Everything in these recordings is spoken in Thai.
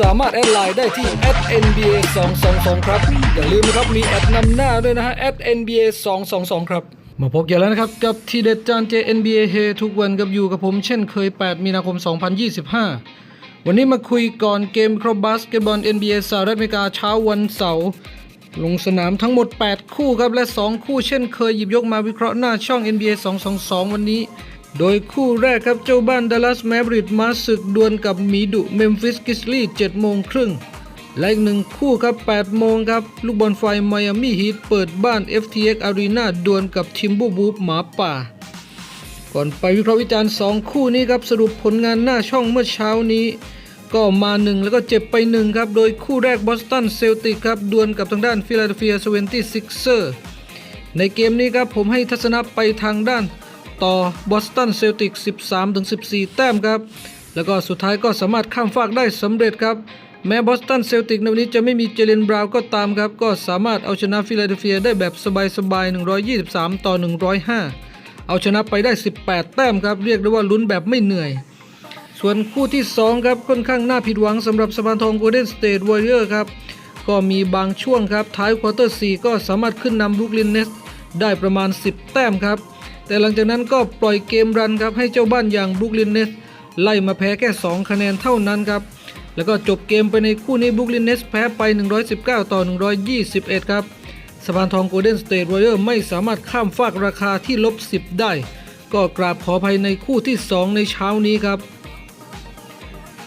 สามารถแอดไลน์ได้ที่ @nba 222ครับ อย่าลืมนะครับมีแอดนำหน้าด้วยนะฮะ @nba 222ครับ มาพบกันแล้วนะครับ กับทีเด็ดจานเจ NBA เฮทุกวันกับอยู่กับผมเช่นเคย 8 มีนาคม 2025 วันนี้มาคุยก่อนเกมคราะห์บาสเกตบอล NBA สหรัฐอเมริกาเช้าวันเสาร์ลงสนามทั้งหมด 8 คู่ครับ และ 2 คู่เช่นเคยหยิบยกมาวิเคราะห์หน้าช่อง NBA 222 วันนี้ โดยคู่แรกครับเจ้าบ้านดัลลัสแมวริดมาศึกดวลกับหมีดุเมมฟิสกิสลี่7โมงครึ่งและอีกหนึ่งคู่ครับ 8 โมงครับ ลูกบอลไฟไมอามี่ฮีทเปิดบ้าน FTX Arena ดวลกับทิมบูบูฟหมาป่า ก่อนไปวิเคราะห์วิจารณ์ 2 คู่นี้ครับ สรุปผลงานหน้าช่องเมื่อเช้านี้ ก็มาหนึ่งแล้วก็เจ็บไปหนึ่งครับ โดยคู่แรกบอสตันเซลติกครับ ดวลกับทางด้านฟิลาเดลเฟียเวนตี้ซิกเซอร์ในเกมนี้ครับผมให้ทัศนะไปทางด้าน ต่อบอสตันเซลติก 13-14 แต้มครับ แล้วก็สุดท้ายก็สามารถข้ามฟากได้สำเร็จครับ แม้บอสตันเซลติกในวันนี้จะไม่มีเจเลนบราวน์ก็ตามครับ ก็สามารถเอาชนะฟิลาเดลเฟียได้แบบสบายๆ 123 ต่อ 105 เอาชนะไปได้ 18 แต้มครับ เรียกได้ว่าลุ้นแบบไม่เหนื่อย ส่วนคู่ที่ 2 ครับค่อนข้างน่าผิดหวังสำหรับสปานทองโกลเด้นสเตทวอริเออร์ครับก็มีบางช่วงครับท้ายควอเตอร์4ก็สามารถขึ้นนำบรุกลินเนสได้ประมาณ 10 แต้มครับ แต่หลังจากนั้นก็ปล่อยเกมรันครับให้เจ้าบ้านอย่างบรุกลินเนสไล่มาแพ้แค่ 2 คะแนนเท่านั้นครับ แล้วก็จบเกมไปในคู่นี้บรุกลินเนสแพ้ไป 119 ต่อ 121 ครับสปานทองโกลเด้นสเตทวอริเออร์ไม่สามารถข้ามฟากราคาที่ลบ 10 ได้ ก็กราบขออภัยในคู่ที่ 2 ในเช้านี้ครับ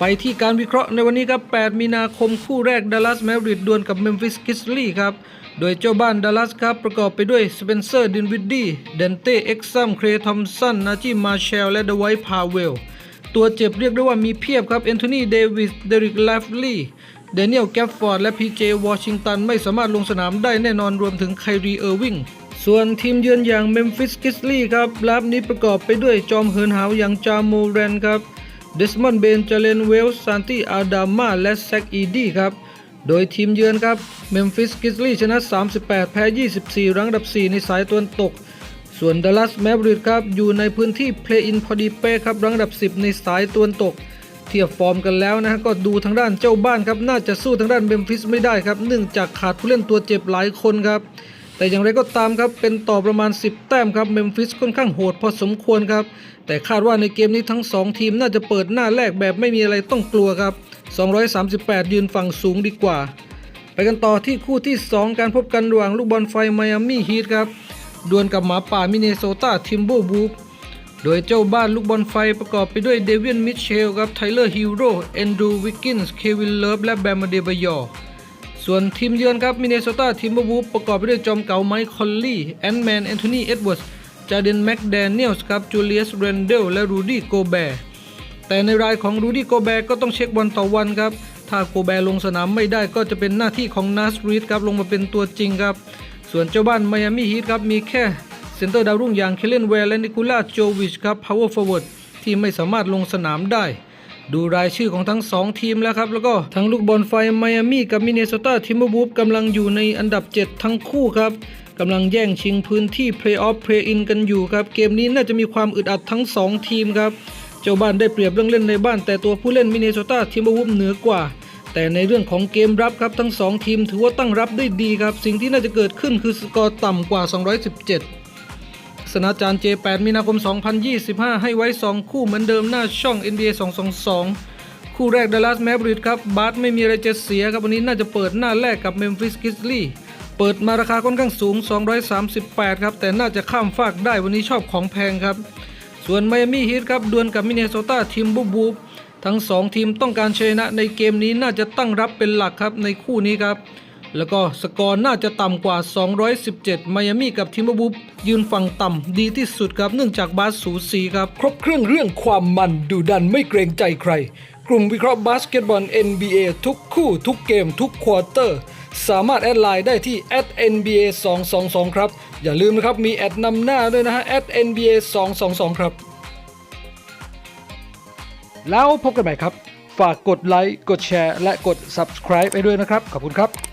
ไปที่การวิเคราะห์ในวันนี้ครับ 8 มีนาคมคู่แรกดัลลัสแมวริดดวลกับเมมฟิสกิสลี่ครับ โดยเจ้าบ้านดัลลัสครับ ประกอบไปด้วยสเปนเซอร์ดินวิดดี้เดนเต้เอ็กซัมเครทอมสันนาจิมาเชลและเดไวท์พาเวล ตัวเจ็บเรียกได้ว่ามีเพียบครับแอนโทนีเดวิสเดริกลาฟลีย์เดนิเอลแกฟฟอร์ดและพีเจวอชิงตันไม่สามารถลงสนามได้แน่นอนรวมถึงไครีเออร์วิงส่วนทีมเยือนอย่างเมมฟิสกิสลี่ครับลาบนี้ประกอบไปด้วยจอมเหิร์นหาวอย่างจาโมแรนครับ เดสมอนด์เบนเจเลนเวลส์ซานติอาดามาและแซกอีดีครับ โดยทีมเยือนครับเมมฟิสกิสลีชนะ 38 แพ้ 24 รั้งดับ 4 ในสายตะวันตก ส่วนดัลลัสแมวริดครับ อยู่ในพื้นที่เพลย์อินพอดีเป้ครับ รั้งดับ 10 ในสายตะวันตก เทียบฟอร์มกันแล้วนะฮะก็ดูทางด้านเจ้าบ้านครับ น่าจะสู้ทางด้านเมมฟิสไม่ได้ครับ เนื่องจากขาดผู้เล่นตัวเจ็บหลายคนครับ แต่อย่างไรก็ตามครับเป็นต่อประมาณ 10 แต้มครับเมมฟิสค่อนข้างโหดพอสมควรครับ แต่คาดว่าในเกมนี้ทั้ง 2 ทีมน่าจะเปิดหน้าแรกแบบไม่มีอะไรต้องกลัวครับ 238 ยืนฝั่งสูงดีกว่า ไปกันต่อที่คู่ที่ 2 การพบกันระหว่างลูกบอลไฟไมอามี่ฮีทครับดวลกับหมาป่ามินเนโซตาทิมโบบูฟโดยเจ้าบ้านลูกบอลไฟประกอบไปด้วยเดวินมิเชลครับไทเลอร์ฮิวโรแอนดูวิกกินส์เควินเลิฟและแบมเดบยอร์ ส่วนทีมเยือนครับมินเนโซตาทิมเบอร์วูฟประกอบไปด้วยจอมเก่าไมค์คอลลี่แอนแมนแอนโทนีเอ็ดเวิร์ดจาเดนแม็กแดเนียลส์ครับจูเลียสเรนเดลและรูดี้โกแบร์แต่ในรายของรูดี้โกแบร์ก็ต้องเช็ควันต่อวันครับ ถ้าโกแบร์ลงสนามไม่ได้ก็จะเป็นหน้าที่ของนัสรีดครับลงมาเป็นตัวจริงครับ ส่วนเจ้าบ้านไมอามี่ฮีทครับมีแค่เซนเตอร์ดาวรุ่งอย่างเคเลนแวร์และนิคูล่าโจวิชครับพาวเวอร์ฟอร์เวิร์ดที่ไม่สามารถลงสนามได้ ดูรายชื่อของทั้ง 2 ทีมแล้วครับ แล้วก็ทั้งลูกบอลไฟไมอามี่กับมินเนโซตาทิมเบอร์บูฟกำลังอยู่ในอันดับ 7 ทั้งคู่ครับกำลังแย่งชิงพื้นที่เพลย์ออฟเพลย์อินกันอยู่ครับ เกมนี้น่าจะมีความอึดอัดทั้ง 2 ทีมครับ เจ้าบ้านได้เปรียบเรื่องเล่นในบ้าน แต่ตัวผู้เล่นมินเนโซตาทิมเบอร์บูฟเหนือกว่า แต่ในเรื่องของเกมรับครับทั้ง 2 ทีมถือว่าตั้งรับได้ดีครับ สิ่งที่น่าจะเกิดขึ้นคือสกอร์ต่ำกว่า 217 สนาจารย์เจ8มีนาคม 2025 ให้ไว้ 2 คู่เหมือนเดิมหน้าช่อง NBA 222 คู่แรกดัลลัสแมวริดครับบาสไม่มีอะไรจะเสียครับวันนี้น่าจะเปิดหน้าแรกกับเมมฟิสกิสลี่เปิดมาราคาค่อนข้างสูง 238 ครับ แต่น่าจะข้ามฟากได้วันนี้ชอบของแพงครับ ส่วนไมอามี่ฮีทครับดวลกับมินเนโซตาทีมบูบูทั้ง 2 ทีมต้องการชนะในเกมนี้น่าจะตั้งรับเป็นหลักครับในคู่นี้ครับ แล้วก็สกอร์น่าจะต่ำกว่า 217 ไมอามี่กับทิมเบอร์บูฟยืนฝั่งต่ำดีที่สุดครับเนื่องจากบาสสูสีครับ ครบเครื่องเรื่องความมันดูดันไม่เกรงใจใคร กลุ่มวิเคราะห์บาสเกตบอล NBA ทุกคู่ทุกเกมทุกควอเตอร์ สามารถแอดไลน์ได้ที่ @nba 2 2 2ครับ อย่าลืมนะครับมีแอดนำหน้าด้วยนะฮะ @nba 2 2 2ครับ แล้วพบกันใหม่ครับ ฝากกดไลค์กดแชร์และกด subscribe ไปด้วยนะครับ ขอบคุณครับ